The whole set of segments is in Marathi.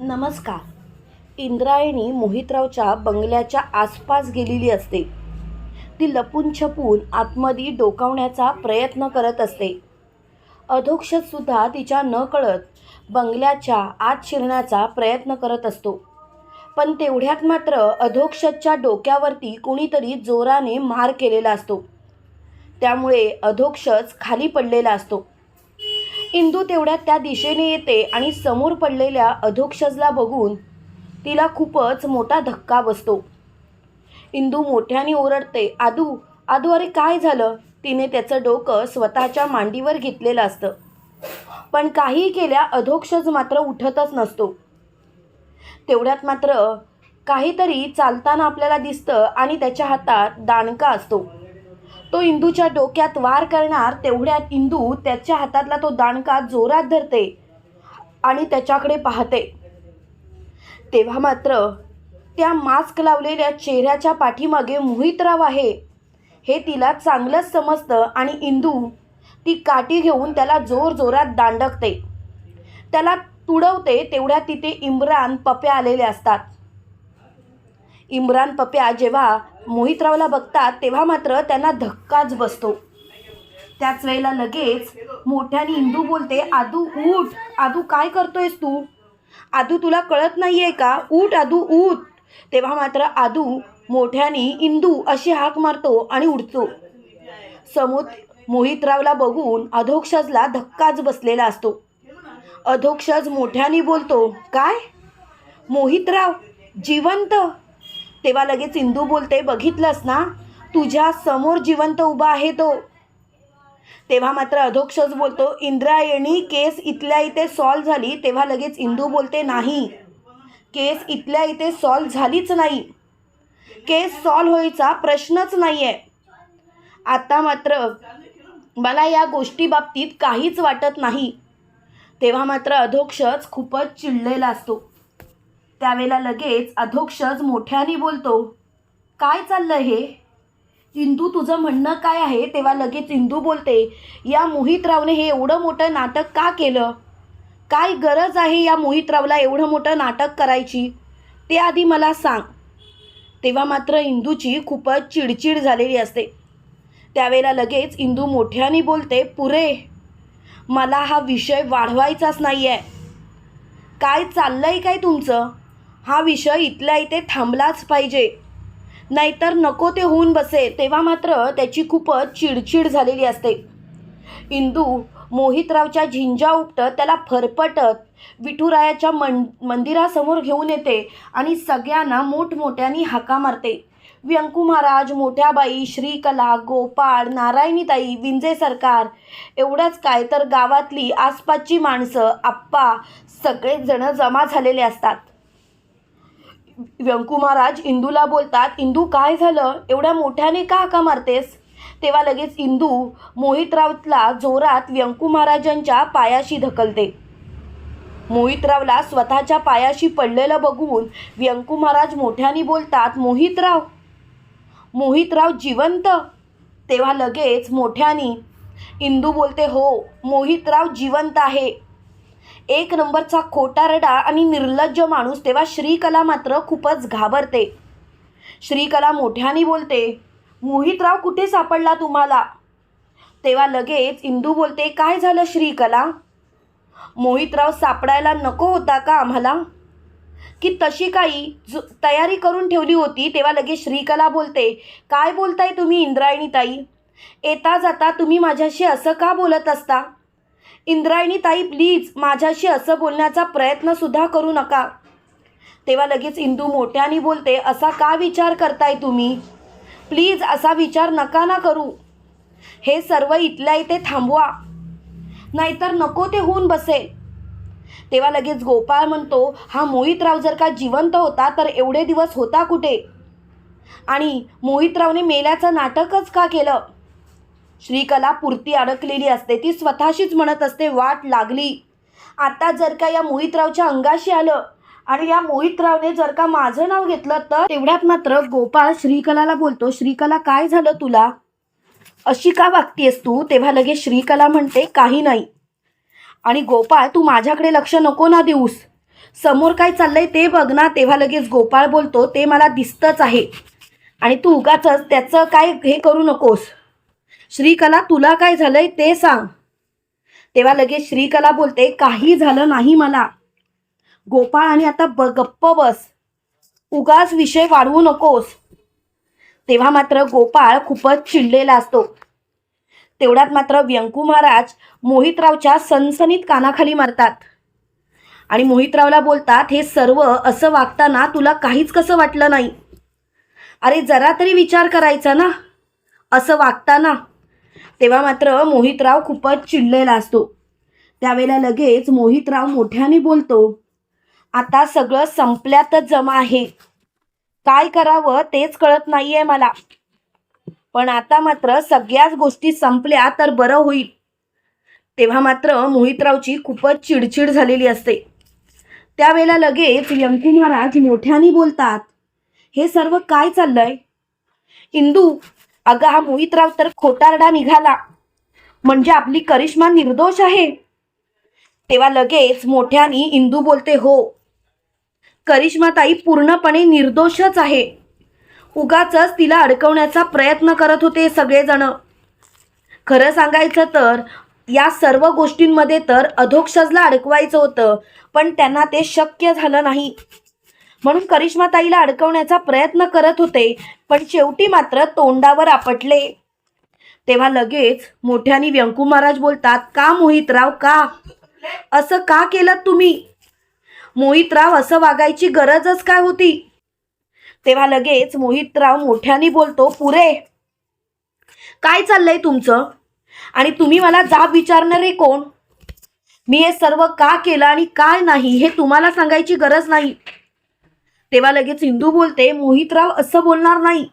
नमस्कार. इंद्रायणी मोहितरावच्या बंगल्याच्या आसपास गेलेली असते. ती लपून छपून आतमध्ये डोकावण्याचा प्रयत्न करत असते. अधोक्षतसुद्धा तिच्या न कळत बंगल्याच्या आत शिरण्याचा प्रयत्न करत असतो. पण तेवढ्यात मात्र अधोक्षतच्या डोक्यावरती कोणीतरी जोराने मार केलेला असतो. त्यामुळे अधोक्षच खाली पडलेला असतो. इंदू तेवढ्यात त्या दिशेने येते आणि समोर पडलेल्या अधोक्षजला बघून तिला खूपच मोठा धक्का बसतो. इंदू मोठ्याने ओरडते आदू आदू अरे काय झालं? तिने त्याचं डोकं स्वतःच्या मांडीवर घेतलेलं असतं. पण काही केल्या अधोक्षज मात्र उठतच नसतो. तेवढ्यात मात्र काहीतरी चालताना आपल्याला दिसतं आणि त्याच्या हातात दाणका असतो. तो इंदूच्या डोक्यात वार करणार तेवढ्यात इंदू त्याच्या हातातला तो दाणका जोरात धरते आणि त्याच्याकडे पाहते. तेव्हा मात्र त्या मास्क लावलेल्या चेहऱ्याच्या पाठीमागे मोहितराव आहे. हे तिला चांगलंच समजतं आणि इंदू ती काठी घेऊन त्याला जोर जोरात दांडकते. त्याला तुडवते तेवढ्या तिथे इम्रान पप्या आलेले असतात. इम्रान पप्या जेव्हा मोहितरावला बघतात तेव्हा मात्र त्यांना धक्काच बसतो. त्याच वेळेला लगेच मोठ्याने इंदू बोलते आदू उठ! आदू काय करतोयस तू? आदू तुला कळत नाही आहे का? उठ आदू उठ! तेव्हा मात्र आदू मोठ्याने इंदू अशी हाक मारतो आणि उडतो समोर मोहितरावला बघून अधोक्षजला धक्काच बसलेला असतो. अधोक्षज मोठ्याने बोलतो काय? मोहितराव जिवंत! तेव्हा लगेच इंदू बोलते बघितलंस ना? तुझ्या समोर जिवंत उभा आहे तो. तेव्हा मात्र अधोक्षच बोलतो इंद्रायणी केस इथल्या इथे सॉल्व झाली. तेव्हा लगेच इंदू बोलते नाही केस इथल्या इथे सॉल्व झालीच नाही. केस सॉल्व होईचा प्रश्नच नाही आहे आता मात्र मला या गोष्टी बाबतीत काहीच वाटत नाही. तेव्हा मात्र अधोक्षच खूपच चिडलेला असतो. त्यावेळेला लगेच अधोक्षज मोठ्याने बोलतो काय चाललं हे? इंदू तुझं म्हणणं काय आहे? तेव्हा लगेच इंदू बोलते या मोहितरावने हे एवढं मोठं नाटक का केलं? काय गरज आहे या मोहितरावला एवढं मोठं नाटक करायची? ते आधी मला सांग. तेव्हा मात्र इंदूची खूपच चिडचिड झालेली असते. त्यावेळेला लगेच इंदू मोठ्याने बोलते पुरे मला हा विषय वाढवायचाच नाही आहे काय चाललं आहे काय तुमचं? हा विषय इथल्या इथे थांबलाच पाहिजे. नाहीतर नको ते होऊन बसे तेव्हा मात्र त्याची खूपच चिडचिड झालेली असते. इंदू मोहितरावच्या झिंजा उपटत त्याला फरफटत विठुरायाच्या मन मंदिरासमोर घेऊन येते आणि सगळ्यांना मोठमोठ्याने हाका मारते. व्यंकू महाराज मोठ्याबाई श्रीकला गोपाळ नारायणीताई विंजे सरकार एवढंच काय तर गावातली आसपासची माणसं आप्पा सगळेजण जमा झालेले असतात. व्यंकू महाराज इंदूला बोलतात इंदू काय झालं? एवढ्या मोठ्याने का हाका मारतेस? तेव्हा लगेच इंदू मोहितरावला जोरात व्यंकू महाराजांच्या पायाशी ढकलते. मोहितरावला स्वतःच्या पायाशी पडलेलं बघून व्यंकू महाराज मोठ्याने बोलतात मोहितराव मोहितराव जिवंत. तेव्हा लगेच मोठ्याने इंदू बोलते हो मोहितराव जिवंत आहे. एक नंबरचा खोटारडा आणि निर्लज्ज माणूस तेव्हा श्रीकला मात्र खूपच घाबरते. श्रीकला मोठ्याने बोलते मोहितराव कुठे सापडला तुम्हाला? तेव्हा लगेच इंदू बोलते काय झालं श्रीकला? मोहितराव सापडायला नको होता का आम्हाला? की तशी काही जो तयारी करून ठेवली होती? तेव्हा लगेच श्रीकला बोलते काय बोलताय तुम्ही इंद्रायणी ताई येता जाता तुम्ही माझ्याशी असं का बोलत असता? इंद्रायणी ताई प्लीज माझ्याशी असं बोलण्याचा प्रयत्नसुद्धा करू नका. तेव्हा लगेच इंदू मोठ्याने बोलते असा का विचार करताय तुम्ही? प्लीज असा विचार नका ना करू. हे सर्व इथल्या इथे थांबवा. नाहीतर नको ते होऊन बसेल. तेव्हा लगेच गोपाळ म्हणतो हा मोहितराव जर का जिवंत होता तर एवढे दिवस होता कुठे? आणि मोहितरावने मेल्याचं नाटकच का केलं? श्रीकला पुरती अडकलेली असते. ती स्वतःशीच म्हणत असते वाट लागली. आता जर का या मोहितरावच्या अंगाशी आलं आणि या मोहितरावने जर का माझं नाव घेतलं तर तेवढ्यात मात्र गोपाळ श्रीकलाला बोलतो श्रीकला काय झालं तुला? अशी का वागतीयस तू? तेव्हा लगेच श्रीकला म्हणते काही नाही. आणि गोपाळ तू माझ्याकडे लक्ष नको ना देऊस. समोर काय चाललंय ते बघ ना. तेव्हा लगेच गोपाळ बोलतो ते मला दिसतंच आहे. आणि तू उगाच त्याचं काय हे करू नकोस. श्रीकला तुला काय झालंय ते सांग. तेव्हा लगेच श्रीकला बोलते काही झालं नाही मला. गोपाळ आणि आता ब गप्प बस. उगाच विषय वाढवू नकोस. तेव्हा मात्र गोपाळ खूपच चिडलेला असतो. तेवढ्यात मात्र व्यंकू महाराज मोहितरावच्या सनसनीत कानाखाली मारतात. आणि मोहितरावला बोलतात हे सर्व असं वागताना तुला काहीच कसं वाटलं नाही? अरे जरा तरी विचार करायचा ना? असं वागताना तेव्हा मात्र मोहितराव खूपच चिडलेला असतो. त्यावेळेला लगेच मोहितराव मोठ्याने बोलतो आता सगळं संपल्यातच जमा आहे. काय करावं तेच कळत नाहीये मला. पण आता मात्र सगळ्याच गोष्टी संपल्या तर बरं होईल. तेव्हा मात्र मोहितरावची खूपच चिडचिड झालेली असते. त्यावेळेला लगेच यमकी महाराज मोठ्याने बोलतात हे सर्व काय चाललंय? इंदू अगं हा मोहितराव तर खोटारडा निघाला. म्हणजे आपली करिश्मा निर्दोष आहे. तेव्हा लगेच मोठ्याने इंदू बोलते हो करिश्माताई पूर्णपणे निर्दोषच आहे. उगाच तिला अडकवण्याचा प्रयत्न करत होते सगळेजण. खरं सांगायचं तर या सर्व गोष्टींमध्ये तर अधोक्षजला अडकवायचं होतं पण त्यांना ते शक्य झालं नाही. म्हणून करिश्माताईला अडकवण्याचा प्रयत्न करत होते पण शेवटी मात्र तोंडावर आपटले. तेव्हा लगेच मोठ्याने व्यंकू महाराज बोलतात का मोहितराव का? असं का केलं तुम्ही? मोहितराव असं वागायची गरजच काय होती? तेव्हा लगेच मोहितराव मोठ्याने बोलतो पुरे काय चाललंय तुमचं? आणि तुम्ही मला जाब विचारणारे कोण? मी हे सर्व का केलं आणि काय नाही हे तुम्हाला सांगायची गरज नाही. तेव्हा लगेच हिंदू बोलते मोहितराव असं बोलणार नाही.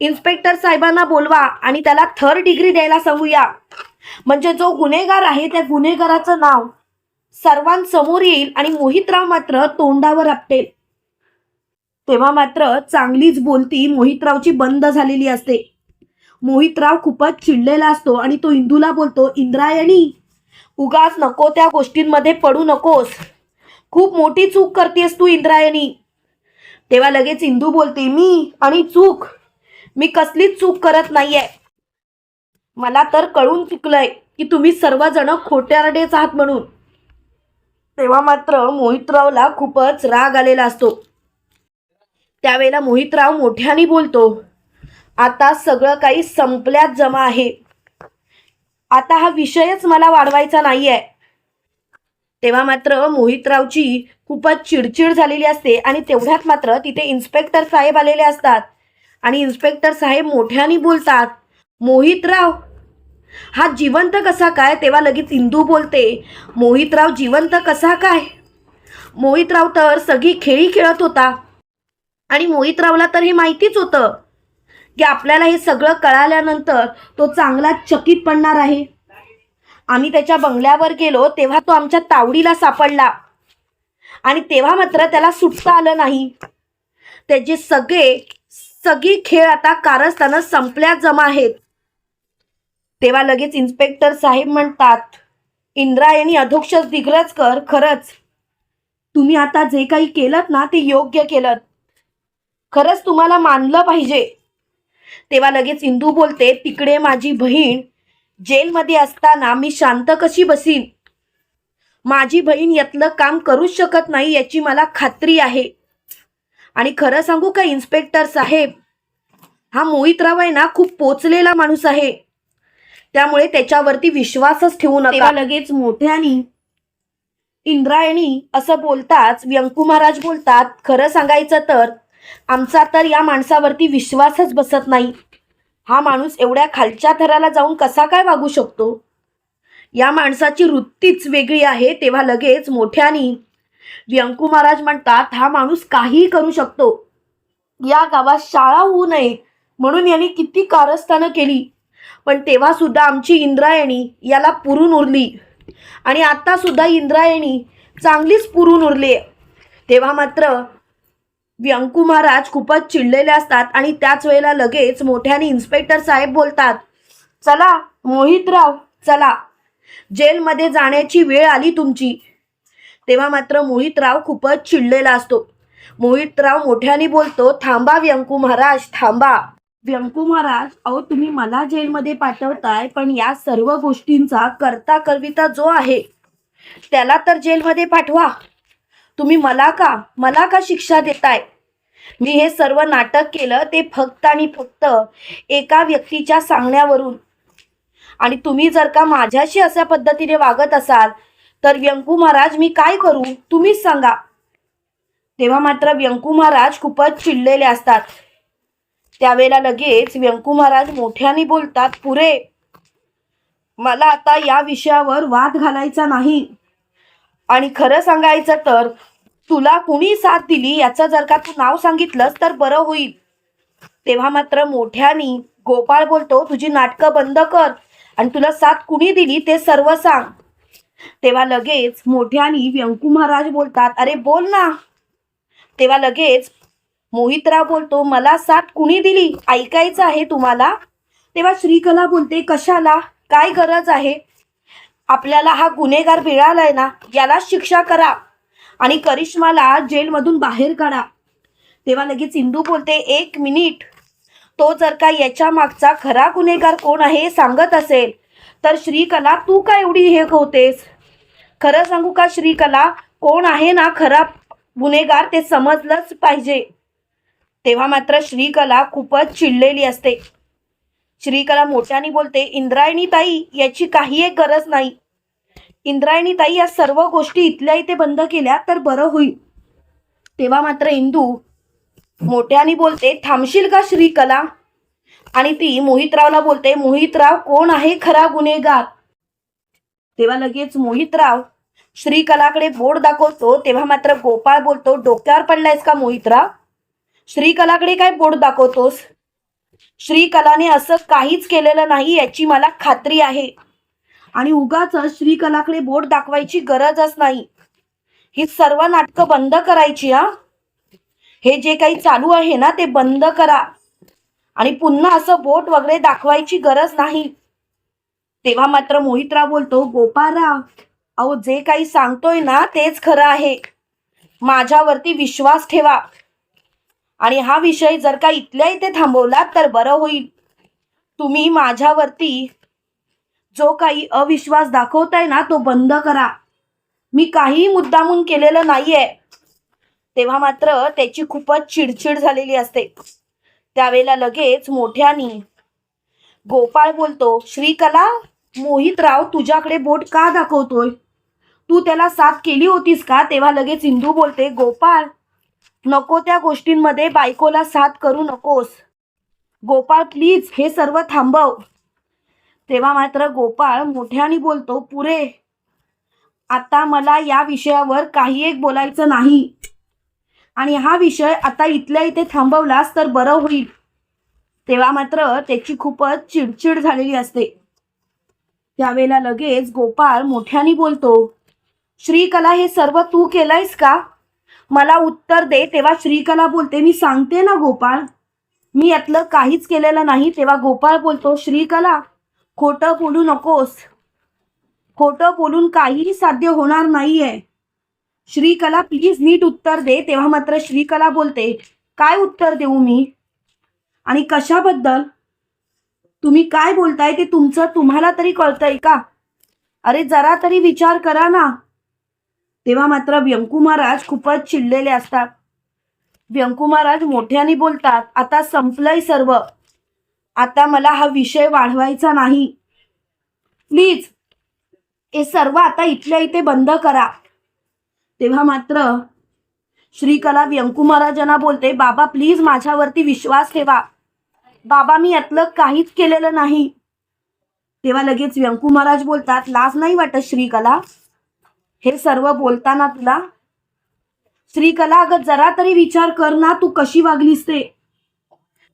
इन्स्पेक्टर साहेबांना बोलवा आणि त्याला थर्ड डिग्री द्यायला सांगूया. म्हणजे जो गुन्हेगार आहे त्या गुन्हेगाराचं नाव सर्वांसमोर येईल आणि मोहितराव मात्र तोंडावर आपटेल. तेव्हा मात्र चांगलीच बोलती मोहितरावची बंद झालेली असते. मोहितराव खूपच चिडलेला असतो आणि तो इंदूला बोलतो इंद्रायणी उगाच नको त्या गोष्टींमध्ये पडू नकोस. खूप मोठी चूक करतेस तू इंद्रायणी. तेव्हा लगेच इंदू बोलते मी आणि चूक. मी कसलीच चूक करत नाहीये. मला तर कळून चुकलंय की तुम्ही सर्वजण खोट्यारडेच आहात म्हणून. तेव्हा मात्र मोहितरावला खूपच राग आलेला असतो. त्यावेळेला मोहितराव मोठ्याने बोलतो आता सगळं काही संपल्यात जमा आहे. आता हा विषयच मला वाढवायचा नाही आहे तेव्हा मात्र मोहितरावची खूपच चिडचिड झालेली असते आणि तेवढ्यात मात्र तिथे इन्स्पेक्टर साहेब आलेले असतात. आणि इन्स्पेक्टर साहेब मोठ्याने बोलतात मोहितराव हा जिवंत कसा काय? तेव्हा लगेच इंदू बोलते मोहितराव जिवंत कसा काय? मोहितराव तर सगळी खेळी खेळत होता. आणि मोहितरावला तर हे माहितीच होतं की आपल्याला हे सगळं कळाल्यानंतर तो चांगला चकित पडणार आहे. आम्ही त्याच्या बंगल्यावर गेलो तेव्हा तो आमच्या तावडीला सापडला. आणि तेव्हा मात्र त्याला सुटता आलं नाही. त्याचे सगळे सगळी खेळ आता कारस्थानं संपल्या जमा आहेत. तेव्हा लगेच इन्स्पेक्टर साहेब म्हणतात इंद्रायणी अध्यक्ष दिग्रजकर खरंच. तुम्ही आता जे काही केलं ना ते योग्य केलं खरंच तुम्हाला मानलं पाहिजे. तेव्हा लगेच इंदू बोलते तिकडे माझी बहीण जेलमध्ये असताना मी शांत कशी बसीन? माझी बहीण यातलं काम करूच शकत नाही याची मला खात्री आहे. आणि खरं सांगू का इन्स्पेक्टर साहेब? हा मोहितराव आहे ना खूप पोचलेला माणूस आहे. त्यामुळे त्याच्यावरती विश्वासच ठेवू नका. लगेच मोठ्यानी इंद्रायणी असं बोलताच व्यंकू महाराज बोलतात खरं सांगायचं तर आमचा तर या माणसावरती विश्वासच बसत नाही. हा माणूस एवढ्या खालच्या थराला जाऊन कसा काय वागू शकतो? या माणसाची वृत्तीच वेगळी आहे. तेव्हा लगेच मोठ्यानी व्यंकू महाराज म्हणतात हा माणूस काहीही करू शकतो. या गावात शाळा होऊ नये. म्हणून यांनी किती कारस्थानं केली. पण तेव्हा सुद्धा आमची इंद्रायणी याला पुरून उरली. आणि आता सुद्धा इंद्रायणी चांगलीच पुरून उरली आहे तेव्हा मात्र व्यंकू महाराज खूपच चिडलेले असतात आणि त्याच वेळेला लगेच मोठ्याने इन्स्पेक्टर साहेब बोलतात चला मोहितराव चला. जेलमध्ये जाण्याची वेळ आली तुमची. तेव्हा मात्र मोहितराव खूपच चिडलेला असतो. मोहितराव मोठ्याने बोलतो थांबा व्यंकू महाराज थांबा. व्यंकू महाराज अहो तुम्ही मला जेलमध्ये पाठवताय पण या सर्व गोष्टींचा करता करविता जो आहे त्याला तर जेलमध्ये पाठवा. तुम्ही मला का मला का शिक्षा देताय? मी हे सर्व नाटक केलं ते फक्त आणि फक्त एका व्यक्तीच्या सांगण्यावरून. आणि तुम्ही जर का माझ्याशी अशा पद्धतीने वागत असाल तर व्यंकू महाराज मी काय करू? तुम्हीच सांगा. तेव्हा मात्र व्यंकू महाराज खूपच चिडलेले असतात. त्यावेळेला लगेच व्यंकू महाराज मोठ्याने बोलतात पुरे मला आता या विषयावर वाद घालायचा नाही. आणि खरं सांगायचं तर तुला कुणी साथ दिली याचं जर का तू नाव सांगितलंस तर बरं होईल. तेव्हा मात्र मोठ्यानी गोपाळ बोलतो तुझी नाटकं बंद कर आणि तुला साथ कुणी दिली ते सर्व सांग. तेव्हा लगेच मोठ्यानी व्यंकू महाराज बोलतात अरे बोल ना. तेव्हा लगेच मोहितराव बोलतो मला साथ कुणी दिली? ऐकायचं आहे तुम्हाला? तेव्हा श्रीकला बोलते कशाला? काय गरज आहे? आपल्याला हा गुन्हेगार मिळालाय ना याला शिक्षा करा आणि करिश्माला जेलमधून बाहेर काढा. तेव्हा लगेच इंदू बोलते एक मिनिट. तो जर का याच्या मागचा खरा गुन्हेगार कोण आहे सांगत असेल तर श्रीकला तू का एवढी हे होतेस? खरं सांगू का श्रीकला? कोण आहे ना खरा गुन्हेगार ते समजलंच पाहिजे. तेव्हा मात्र श्रीकला खूपच चिडलेली असते. श्रीकला मोठ्याने बोलते इंद्रायणी ताई याची काही एक गरज नाही. इंद्रायणी ताई या सर्व गोष्टी इथल्या इथे बंद केल्या तर बरं होईल. तेव्हा मात्र इंदू मोठ्याने बोलते थांबशील का श्रीकला? आणि ती मोहितरावला बोलते मोहितराव कोण आहे खरा गुन्हेगार? तेव्हा लगेच मोहितराव श्रीकलाकडे बोर्ड दाखवतो. तेव्हा मात्र गोपाळ बोलतो डोक्यावर पडलायस का मोहितराव? श्रीकलाकडे काय बोर्ड दाखवतोस? श्रीकलाने असं काहीच केलेलं नाही याची मला खात्री आहे. आणि उगाच श्रीकलाकडे बोट दाखवायची गरजच नाही. ही सर्व नाटकं बंद करायची हा? हे जे काही चालू आहे ना ते बंद करा. आणि पुन्हा असं बोट वगैरे दाखवायची गरज नाही. तेव्हा मात्र मोहितराव बोलतो गोपाळराव अहो जे काही सांगतोय ना तेच खरं आहे. माझ्यावरती विश्वास ठेवा. आणि हा विषय जर का इथल्या इथे थांबवला तर बरं होईल. तुम्ही माझ्यावरती जो काही अविश्वास दाखवताय ना तो बंद करा. मी काही मुद्दामून केलेलं नाहीये. तेव्हा मात्र त्याची खूपच चिडचिड झालेली असते. त्यावेळेला लगेच मोठ्यानी गोपाळ बोलतो श्रीकला मोहितराव तुझ्याकडे बोट का दाखवतोय? तू त्याला साथ केली होतीस का? तेव्हा लगेच इंदू बोलते गोपाळ नको त्या गोष्टींमध्ये बायकोला साथ करू नकोस. गोपाळ प्लीज हे सर्व थांबव. तेव्हा मात्र गोपाळ मोठ्याने बोलतो पुरे आता मला या विषयावर काही एक बोलायचं नाही. आणि हा विषय आता इथल्या इथे थांबवलास तर बरं होईल. तेव्हा मात्र त्याची खूपच चिडचिड झालेली असते. त्यावेळेला लगेच गोपाळ मोठ्याने बोलतो श्रीकला हे सर्व तू केलंयस का? मला उत्तर दे तेव्हा श्रीकला बोलते मी सांगते ना गोपाळ. मी यातलं काहीच केलेलं नाही तेव्हा गोपाळ बोलतो श्रीकला खोटं बोलू नकोस. खोटं बोलून काहीही साध्य होणार नाहीये. श्रीकला प्लीज नीट उत्तर दे तेव्हा मात्र श्रीकला बोलते काय उत्तर देऊ मी? आणि कशाबद्दल? तुम्ही काय बोलताय ते तुमचं तुम्हाला तरी कळतंय का? अरे जरा तरी विचार करा ना. तेव्हा मात्र व्यंकू महाराज खूपच चिडलेले असतात. व्यंकू महाराज मोठ्याने बोलतात आता संपलंय सर्व. आता मला हा विषय वाढवायचा नाही. प्लीज हे सर्व आता इथल्या इथे बंद करा. तेव्हा मात्र श्रीकला व्यंकू महाराजांना बोलते बाबा प्लीज माझ्यावरती विश्वास ठेवा. बाबा मी यातलं काहीच केलेलं नाही. तेव्हा लगेच व्यंकू महाराज बोलतात लाज नाही वाटत श्रीकला. हे सर्व बोलताना तुला श्रीकला अगं जरा तरी विचार कर ना तू कशी वागलीस ते.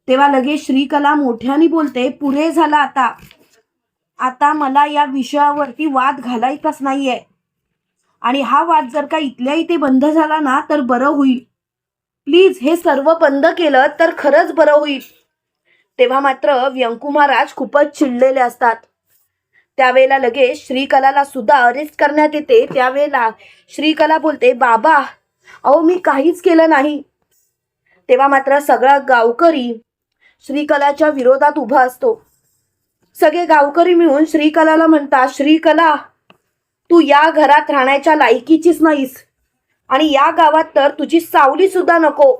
तेव्हा लगेच श्रीकला मोठ्याने बोलते पुरे झाला आता. आता मला या विषयावरती वाद घालायचाच नाहीये. आणि हा वाद जर का इथल्या इथे बंद झाला ना तर बरं होईल. प्लीज हे सर्व बंद केलं तर खरंच बरं होईल. तेव्हा मात्र व्यंकुमाराज खूपच चिडलेले असतात. त्यावेळेला लगेच श्रीकलाला सुद्धा अरेस्ट करण्यात येते. त्यावेळेला श्रीकला बोलते बाबा अहो मी काहीच केलं नाही. तेव्हा मात्र सगळा गावकरी श्रीकलाच्या विरोधात उभा असतो. सगळे गावकरी मिळून श्रीकलाला म्हणतात श्रीकला तू या घरात राहण्याच्या लायकीचीच नाहीस आणि या गावात तर तुझी सावली सुद्धा नको.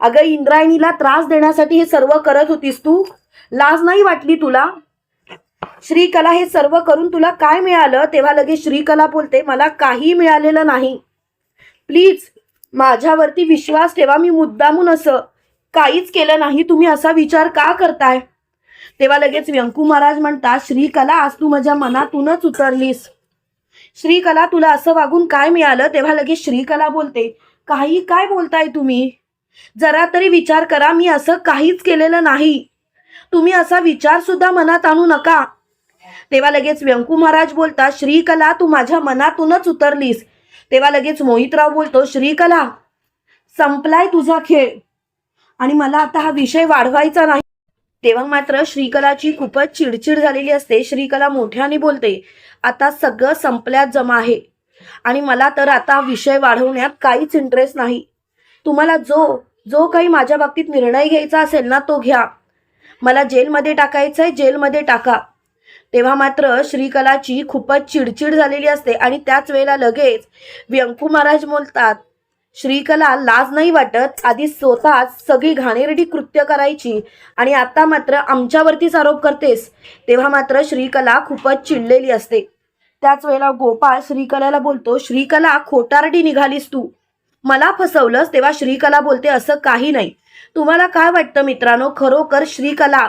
अगं इंद्रायणीला त्रास देण्यासाठी हे सर्व करत होतीस तू. लाज नाही वाटली तुला? श्रीकला हे सर्व करून तुला काय मिळालं? तेव्हा लगेच श्रीकला बोलते मला काही मिळालेलं नाही. प्लीज माझ्यावरती विश्वास ठेवा मी मुद्दामून असं काहीच केलं नाही. तुम्ही असा विचार का करताय? तेव्हा लगेच व्यंकू महाराज म्हणतात श्रीकला आज तू माझ्या मनातूनच उतरलीस. श्रीकला तुला असं वागून काय मिळालं? तेव्हा लगेच श्रीकला बोलते काही काय बोलताय तुम्ही? जरा तरी विचार करा मी असं काहीच केलेलं नाही. तुम्ही असा विचार सुद्धा मनात आणू नका. तेव्हा लगेच व्यंकू महाराज बोलतात श्रीकला तू माझ्या मनातूनच उतरलीस. तेव्हा लगेच मोहितराव बोलतो श्रीकला संपलाय तुझा खेळ. आणि मला आता हा विषय वाढवायचा नाही. तेव्हा मात्र श्रीकलाची खूपच चिडचिड झालेली असते. श्रीकला मोठ्याने बोलते आता सगळं संपल्यात जमा आहे. आणि मला तर आता विषय वाढवण्यात काहीच इंटरेस्ट नाही. तुम्हाला जो जो काही माझ्या बाबतीत निर्णय घ्यायचा असेल ना तो घ्या. मला जेलमध्ये टाकायचं आहे जेलमध्ये टाका. तेव्हा मात्र श्रीकलाची खूपच चिडचिड झालेली असते आणि त्याच वेळेला लगेच व्यंकू महाराज बोलतात श्रीकला लाज नाही वाटत? आधी स्वतःच सगळी घाणेरडी कृत्य करायची आणि आता मात्र आमच्यावरतीच आरोप करतेस. तेव्हा मात्र श्रीकला खूपच चिडलेली असते. त्याच वेळेला गोपाळ श्रीकलाला बोलतो श्रीकला खोटारडी निघालीस तू. मला फसवलंस तेव्हा श्रीकला बोलते असं काही नाही. तुम्हाला काय वाटतं मित्रांनो? खरोखर श्रीकला